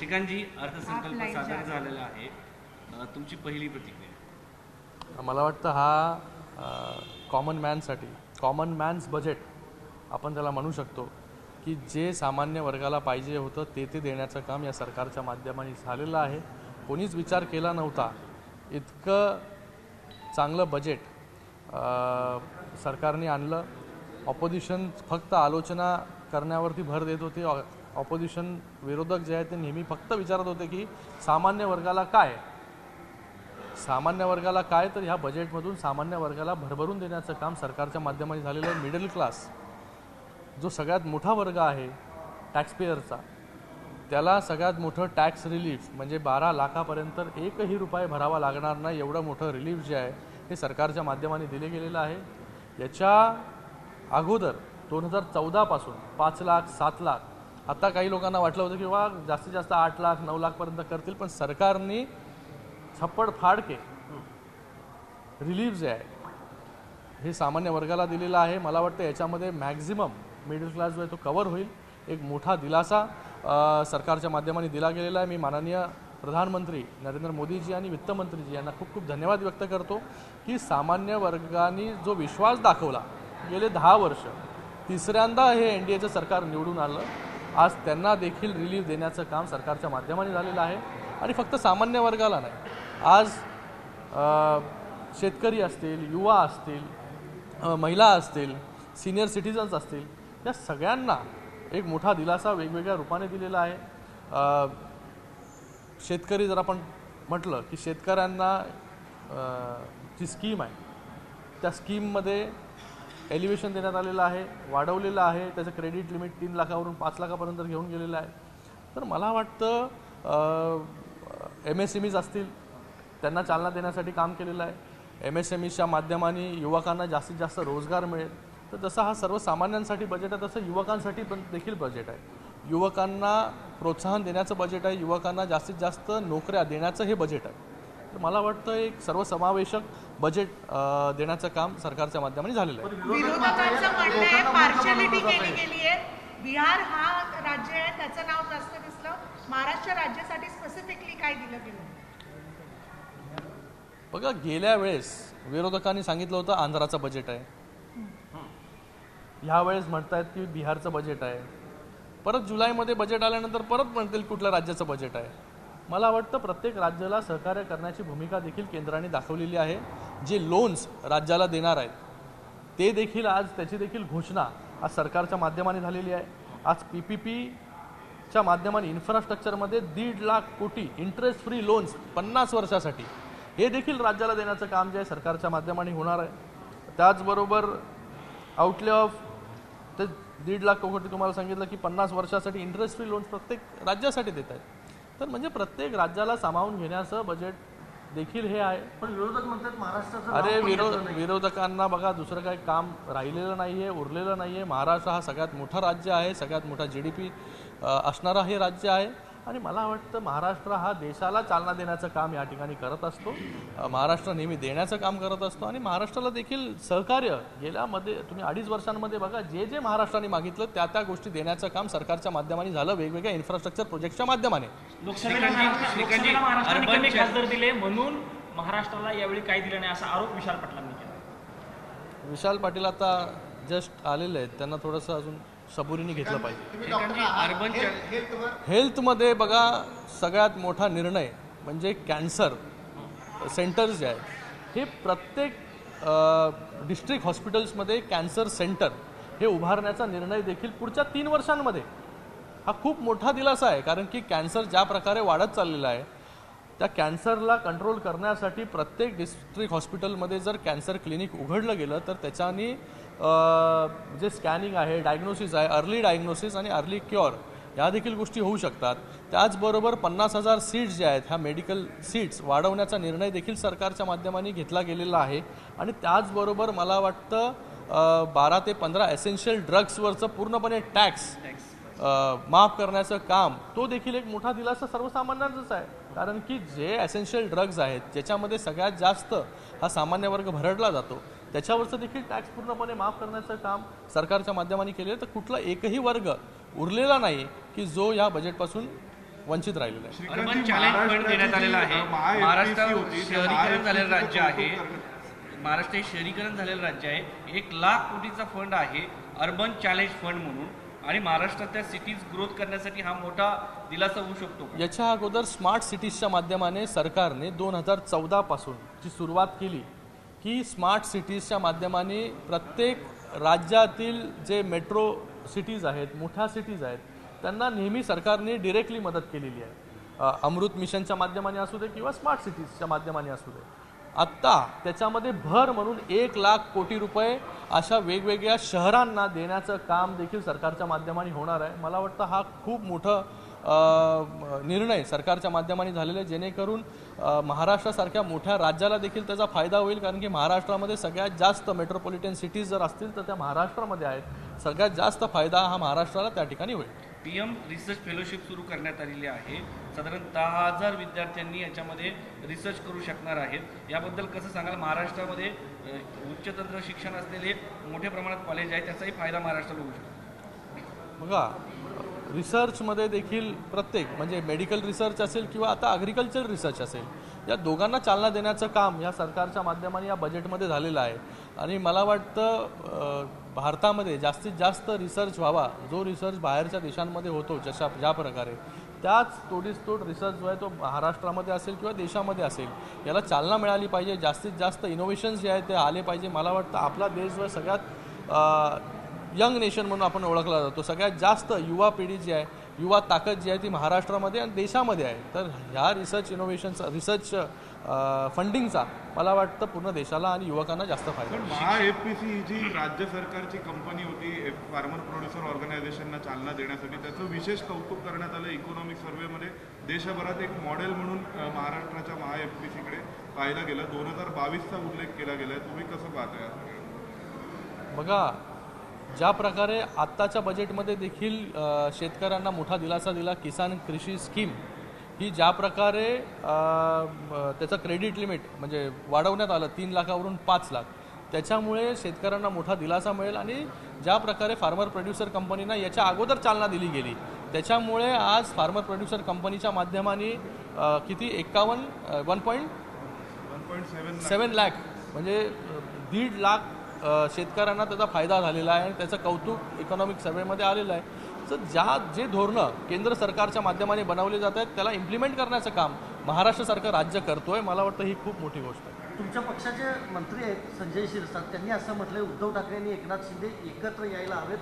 श्रीकांतजी अर्थसंकल्प सादर. झालेला आहे. तुमची पहिली प्रतिक्रिया. मला वाटतं हा कॉमन मॅनसाठी कॉमन मॅन्स बजेट आपण त्याला म्हणू शकतो की जे सामान्य वर्गाला पाहिजे होतं ते ते देण्याचं काम या सरकारच्या माध्यमाने झालेलं आहे. कोणीच विचार केला नव्हता. इतकं चांगलं बजेट सरकारने आणलं. ऑपोजिशन फक्त आलोचना करण्यावरती भर देत होते. ऑपोजिशन विरोधक जे आहेत ते नेहमी फक्त विचारत होते की सामान्य वर्गाला काय? सामान्य वर्गाला काय? तर ह्या बजेटमधून सामान्य वर्गाला भरभरून देण्याचं काम सरकारच्या माध्यमाने झालेलं आहे. मिडल क्लास जो सगळ्यात मोठा वर्ग आहे टॅक्सपेयरचा त्याला सगळ्यात मोठं टॅक्स रिलीफ म्हणजे बारा लाखापर्यंत एकही रुपये भरावा लागणार नाही एवढं मोठं रिलीफ जे आहे हे सरकारच्या माध्यमाने दिले गेलेलं आहे. याच्या अगोदर दोन हजार चौदापासून पाच लाख सात लाख आता काही लोकांना वाटलं होतं की वा जास्तीत जास्त आठ लाख नऊ लाखपर्यंत करतील पण सरकारने छप्पड फाडके रिलीफ जे आहे हे सामान्य वर्गाला दिलेलं आहे. मला वाटतं याच्यामध्ये मॅक्झिमम मिडल क्लास जो आहे तो कवर होईल. एक मोठा दिलासा सरकारच्या माध्यमाने दिला गेलेला आहे. मी माननीय प्रधानमंत्री नरेंद्र मोदीजी आणि वित्तमंत्रीजी यांना खूप खूप धन्यवाद व्यक्त करतो की सामान्य वर्गाने जो विश्वास दाखवला गेले दहा वर्ष तिसऱ्यांदा हे एन डी एचं सरकार निवडून आलं. आज त्यांना देखील रिलीफ देण्याचं काम सरकारच्या माध्यमाने झालेलं आहे. आणि फक्त सामान्य वर्गाला नाही. आज शेतकरी असतील युवा असतील महिला असतील सिनियर सिटीजन्स असतील या सगळ्यांना एक मोठा दिलासा वेगवेगळ्या रूपाने दिलेला आहे. शेतकरी जर आपण म्हटलं की शेतकऱ्यांना जी स्कीम आहे त्या स्कीममध्ये एलिव्हेशन देण्यात आलेलं आहे वाढवलेलं आहे. त्याचं क्रेडिट लिमिट तीन लाखावरून पाच लाखापर्यंत घेऊन गेलेलं आहे. तर मला वाटतं एम एस एम ईज असतील त्यांना चालना देण्यासाठी काम केलेलं आहे. एम एस एम ईच्या माध्यमाने युवकांना जास्तीत जास्त रोजगार मिळेल. तर जसं हा सर्वसामान्यांसाठी बजेट आहे तसं युवकांसाठी पण देखील बजेट आहे. युवकांना प्रोत्साहन देण्याचं बजेट आहे युवकांना जास्तीत जास्त नोकऱ्या देण्याचं हे बजेट आहे. तर मला वाटतं एक सर्वसमावेशक बजेट देण्याचं काम सरकारच्या माध्यमाने झालेलं आहे. बिहार हा राज्य आहे त्याचं नाव नसतं दिसलं. महाराष्ट्र राज्यासाठी स्पेसिफिकली काय दिलं गेलं? बघा गेल्या वेळेस विरोधकांनी सांगितलं होतं आंध्राचं बजेट आहे. ह्या वेळेस म्हणतायत की बिहारचं बजेट आहे. परत जुलैमध्ये बजेट आल्यानंतर परत म्हणतील कुठल्या राज्याचं बजेट आहे. मला वाटतं प्रत्येक राज्याला सहकार्य करण्याची भूमिका देखील केंद्राने दाखवलेली आहे. जे लोन्स राज्याला देणार आहेत ते देखील आज त्याची देखील घोषणा आज सरकारच्या माध्यमाने झालेली आहे. आज पी पी पीच्या माध्यमाने इन्फ्रास्ट्रक्चरमध्ये दीड लाख कोटी इंटरेस्ट फ्री लोन्स पन्नास वर्षासाठी हे देखील राज्याला देण्याचं काम जे आहे सरकारच्या माध्यमाने होणार आहे. त्याचबरोबर आउटले ऑफ ते दीड लाख कोटी तुम्हाला सांगितलं की पन्नास वर्षासाठी इंटरेस्ट फ्री लोन्स प्रत्येक राज्यासाठी देत आहेत. तर म्हणजे प्रत्येक राज्याला सामावून घेण्याचं बजेट देखील हे आहे. पण विरोधक म्हणतात महाराष्ट्राचं अरे विरोध. विरोधकांना बघा दुसरं काही काम राहिलेलं नाही आहे उरलेलं नाही आहे महाराष्ट्र हा सगळ्यात मोठा राज्य आहे सगळ्यात मोठा जी डी पी असणारा हे राज्य आहे. आणि मला वाटतं महाराष्ट्र हा देशाला चालना देण्याचं काम या ठिकाणी करत असतो. महाराष्ट्र नेहमी देण्याचं काम करत असतो आणि महाराष्ट्राला देखील सहकार्य गेल्यामध्ये तुम्ही अडीच वर्षांमध्ये बघा जे जे महाराष्ट्राने मागितलं त्या त्या गोष्टी देण्याचं काम सरकारच्या माध्यमाने झालं. वेगवेगळ्या इन्फ्रास्ट्रक्चर प्रोजेक्टच्या माध्यमाने. खासदार दिले म्हणून महाराष्ट्राला यावेळी काही दिलं नाही असा आरोप विशाल पाटलांनी केला. विशाल पाटील आता जस्ट आलेले आहेत. त्यांना थोडंसं अजून सबुरीने घेतलं पाहिजे. हेल्थमध्ये बघा सगळ्यात मोठा निर्णय म्हणजे कॅन्सर. सेंटर्स जे आहेत. हे प्रत्येक डिस्ट्रिक्ट हॉस्पिटल्समध्ये कॅन्सर सेंटर हे उभारण्याचा निर्णय देखील पुढच्या तीन वर्षांमध्ये. हा खूप मोठा दिलासा आहे कारण की कॅन्सर ज्या प्रकारे वाढत चाललेला आहे त्या कॅन्सरला कंट्रोल करण्यासाठी प्रत्येक डिस्ट्रिक्ट हॉस्पिटलमध्ये जर कॅन्सर क्लिनिक उघडलं गेलं तर त्याच्यानी जे स्कॅनिंग आहे डायग्नोसिस आहे अर्ली डायग्नोसिस आणि अर्ली क्युअर ह्या देखील गोष्टी होऊ शकतात. त्याचबरोबर पन्नास हजार सीट्स ज्या आहेत ह्या मेडिकल सीट्स वाढवण्याचा निर्णय देखील सरकारच्या माध्यमाने घेतला गेलेला आहे. आणि त्याचबरोबर मला वाटतं बारा ते पंधरा एसेन्शियल ड्रग्सवरचं पूर्णपणे टॅक्स माफ करण्याचं काम तो देखील एक मोठा दिलासा सर्वसामान्यांचाच आहे. कारण की जे एसेन्शियल ड्रग्ज आहेत ज्याच्यामध्ये सगळ्यात जास्त हा सामान्य वर्ग भरडला जातो त्याच्यावरचं देखील टॅक्स पूर्णपणे माफ करण्याचं काम सरकारच्या माध्यमाने केले तर कुठला एकही वर्ग उरलेला नाही की जो या बजेटपासून वंचित राहिलेलं आहे. अर्बन चॅलेंज फंड देण्यात आलेला आहे. महाराष्ट्र शहरीकरण झालेलं राज्य आहे. महाराष्ट्र हे शहरीकरण झालेलं राज्य आहे. एक लाख कोटीचा फंड आहे अर्बन चॅलेंज फंड म्हणून. आणि महाराष्ट्रातल्या सिटीज ग्रोथ करण्यासाठी हा मोठा दिलासा होऊ शकतो. याच्या अगोदर स्मार्ट सिटीजच्या माध्यमाने सरकारने दोन हजार चौदापासून जी सुरुवात केली की स्मार्ट सिटीजच्या माध्यमाने प्रत्येक राज्यातील जे मेट्रो सिटीज आहेत मोठ्या सिटीज आहेत त्यांना नेहमी सरकारने डिरेक्टली मदत केलेली आहे. अमृत मिशनच्या माध्यमाने असू दे किंवा स्मार्ट सिटीजच्या माध्यमाने असू दे. आत्ता त्याच्यामध्ये भर म्हणून एक लाख कोटी रुपये अशा वेगवेगळ्या शहरांना देण्याचं काम देखील सरकारच्या माध्यमाने होणार आहे. मला वाटतं हा खूप मोठं निर्णय सरकारच्या माध्यमाने झालेला आहे. जेणेकरून महाराष्ट्रासारख्या मोठ्या राज्याला देखील त्याचा फायदा होईल कारण की महाराष्ट्रामध्ये सगळ्यात जास्त मेट्रोपॉलिटन सिटीज जर असतील तर त्या महाराष्ट्रामध्ये आहेत. सगळ्यात जास्त फायदा हा महाराष्ट्राला त्या ठिकाणी होईल. पी एम रिसर्च फेलोशिप सुरू करण्यात आलेली आहे. साधारण दहा हजार विद्यार्थ्यांनी याच्यामध्ये रिसर्च करू शकणार आहेत. याबद्दल कसं सांगाल? महाराष्ट्रामध्ये उच्च तंत्र शिक्षण असलेले मोठ्या प्रमाणात कॉलेज आहे त्याचाही फायदा महाराष्ट्राला होऊ शकतो. बघा रिसर्चमध्ये देखील प्रत्येक म्हणजे मेडिकल रिसर्च असेल किंवा आता ॲग्रिकल्चर रिसर्च असेल या दोघांना चालना देण्याचं काम या सरकारच्या माध्यमाने या बजेटमध्ये झालेलं आहे. आणि मला वाटतं भारतामध्ये जास्तीत जास्त रिसर्च व्हावा जो रिसर्च बाहेरच्या देशांमध्ये होतो जशा ज्या प्रकारे. त्याच तोडीस तोड रिसर्च जो आहे तो महाराष्ट्रामध्ये असेल किंवा देशामध्ये असेल याला चालना मिळाली पाहिजे जास्तीत जास्त इनोव्हेशन्स जे आहेत ते आले पाहिजे. मला वाटतं आपला देश जो आहे सगळ्यात यंग नेशन म्हणून आपण ओळखला जातो. सगळ्यात जास्त युवा पिढी जी आहे युवा ताकद जी आहे ती महाराष्ट्रामध्ये आणि देशामध्ये आहे. तर ह्या रिसर्च इनोव्हेशनचा रिसर्च फंडिंगचा मला वाटतं पूर्ण देशाला आणि युवकांना जास्त फायदा पण होईल. महा एफपीसी ही जी राज्य सरकारची कंपनी होती फार्मर प्रोड्युसर ऑर्गनायझेशनना चालना देण्यासाठी त्याचं विशेष कौतुक करण्यात आलं इकॉनॉमिक सर्व्हेमध्ये देशभरात एक मॉडेल म्हणून महाराष्ट्राच्या महा एफपीसीकडे पाहिलं गेलं. दोन हजार बावीसचा उल्लेख केला गेलाय. तुम्ही कसं पाहताय बघा ज्या प्रकारे आत्ताच्या बजेटमध्ये देखील शेतकऱ्यांना मोठा दिलासा दिला. किसान कृषी स्कीम ही ज्या प्रकारे त्याचं क्रेडिट लिमिट म्हणजे वाढवण्यात आलं तीन लाखावरून पाच लाख. त्याच्यामुळे शेतकऱ्यांना मोठा दिलासा मिळेल आणि ज्या प्रकारे फार्मर प्रोड्युसर कंपनीना याच्या अगोदर चालना दिली गेली. त्याच्यामुळे आज फार्मर प्रोड्युसर कंपनीच्या माध्यमाने किती? एक्कावन्न one point one point seven seven lakh म्हणजे दीड लाख शेतकऱ्यांना त्याचा फायदा झालेला आहे आणि त्याचं कौतुक इकॉनॉमिक सर्वेमध्ये आलेलं आहे. तर ज्या जे धोरणं केंद्र सरकारच्या माध्यमाने बनवले जात आहेत त्याला इम्प्लिमेंट करण्याचं काम महाराष्ट्र सरकार राज्य करतोय मला वाटतं ही खूप मोठी गोष्ट आहे. तुमच्या पक्षाचे मंत्री आहेत संजय शिरसाट. त्यांनी असं म्हटलंय उद्धव ठाकरे आणि एकनाथ शिंदे एकत्र यायला हवेत.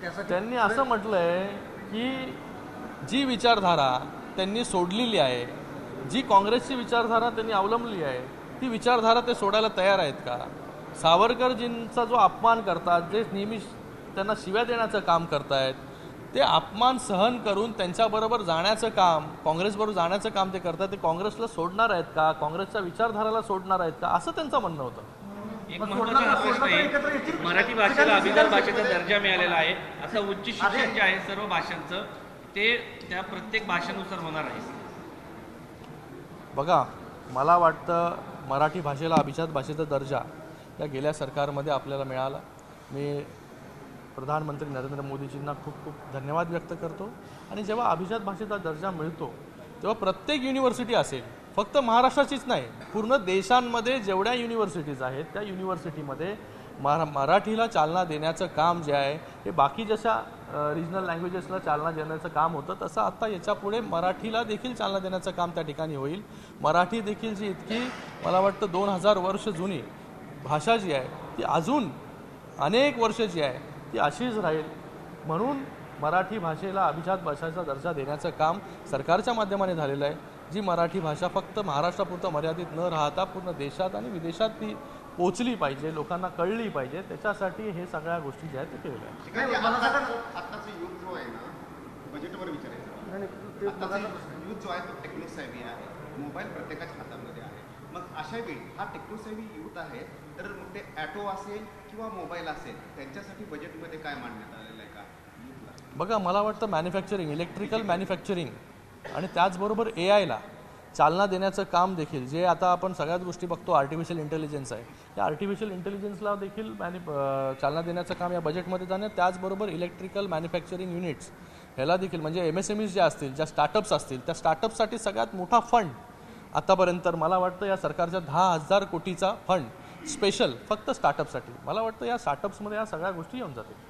त्यासाठी त्यांनी असं म्हटलंय की जी विचारधारा त्यांनी सोडलेली आहे जी काँग्रेसची विचारधारा त्यांनी अवलंबली आहे ती विचारधारा ते सोडायला तयार आहेत का? सावरकरजींचा जो अपमान करतात जे नेहमी त्यांना शिव्या देण्याचं काम करतायत ते अपमान सहन करून त्यांच्याबरोबर जाण्याचं काम काँग्रेसबरोबर जाण्याचं काम ते करतात ते काँग्रेसला सोडणार आहेत का? काँग्रेसच्या विचारधाराला सोडणार आहेत का? असं त्यांचं म्हणणं होतं. एक महत्त्वाचा. मराठी भाषेला अभिजात भाषेचा दर्जा मिळालेला आहे. आता उच्च शिक्षण जे आहे सर्व भाषांचं ते त्या प्रत्येक भाषेनुसार होणार आहे. बघा मला वाटतं मराठी भाषेला अभिजात भाषेचा दर्जा या गेल्या सरकारमध्ये आपल्याला मिळाला. मी प्रधानमंत्री नरेंद्र मोदीजींना खूप खूप धन्यवाद व्यक्त करतो. आणि जेव्हा अभिजात भाषेचा दर्जा मिळतो तेव्हा प्रत्येक युनिव्हर्सिटी असेल फक्त महाराष्ट्राचीच नाही पूर्ण देशांमध्ये जेवढ्या युनिव्हर्सिटीज आहेत त्या युनिव्हर्सिटीमध्ये मरा मराठीला चालना देण्याचं काम जे आहे हे बाकी जशा रिजनल लँग्वेजेसला चालना देण्याचं काम होतं तसं आत्ता याच्यापुढे मराठीला देखील चालना देण्याचं काम त्या ठिकाणी होईल. मराठी देखील जी इतकी मला वाटतं दोन हजार वर्ष जुनी भाषा जी आहे ती अजून अनेक वर्ष जी आहे ती अशीच राहील. म्हणून मराठी भाषेला अभिजात भाषेचा दर्जा देण्याचं काम सरकारच्या माध्यमाने झालेलं आहे. जी मराठी भाषा फक्त महाराष्ट्रापुरतं मर्यादित न राहता पूर्ण देशात आणि विदेशात ती पोचली पाहिजे लोकांना कळली पाहिजे त्याच्यासाठी हे सगळ्या गोष्टी ज्या आहेत ते केलेल्या आहेत. मोबाईल प्रत्येकाच्या हातामध्ये आहे. मग अशा वेळी हा टेक्नोसेव्ही युथ आहे तर ते ॲटो असेल किंवा मोबाईल असेल त्यांच्यासाठी बजेटमध्ये काय मांडण्यात आलेलं आहे का? बघा मला वाटतं मॅन्युफॅक्चरिंग इलेक्ट्रिकल मॅन्युफॅक्चरिंग आणि त्याचबरोबर ए आयला चालना देण्याचं काम देखील जे आता आपण सगळ्याच गोष्टी बघतो आर्टिफिशियल इंटेलिजन्स आहे. या आर्टिफिशियल इंटेलिजन्सला देखील मॅन्यु चालना देण्याचं काम या बजेटमध्ये जाणं त्याचबरोबर इलेक्ट्रिकल मॅन्युफॅक्चरिंग युनिट्स ह्याला देखील म्हणजे एम एस एम ईज ज्या असतील ज्या स्टार्टअप्स असतील त्या स्टार्टअपसाठी सगळ्यात मोठा फंड आतापर्यंत मला वाटतं या सरकारच्या दहा हजार कोटीचा फंड स्पेशल फक्त स्टार्टअपसाठी मला वाटतं या स्टार्टअप्समध्ये या सगळ्या गोष्टी येऊन जातील.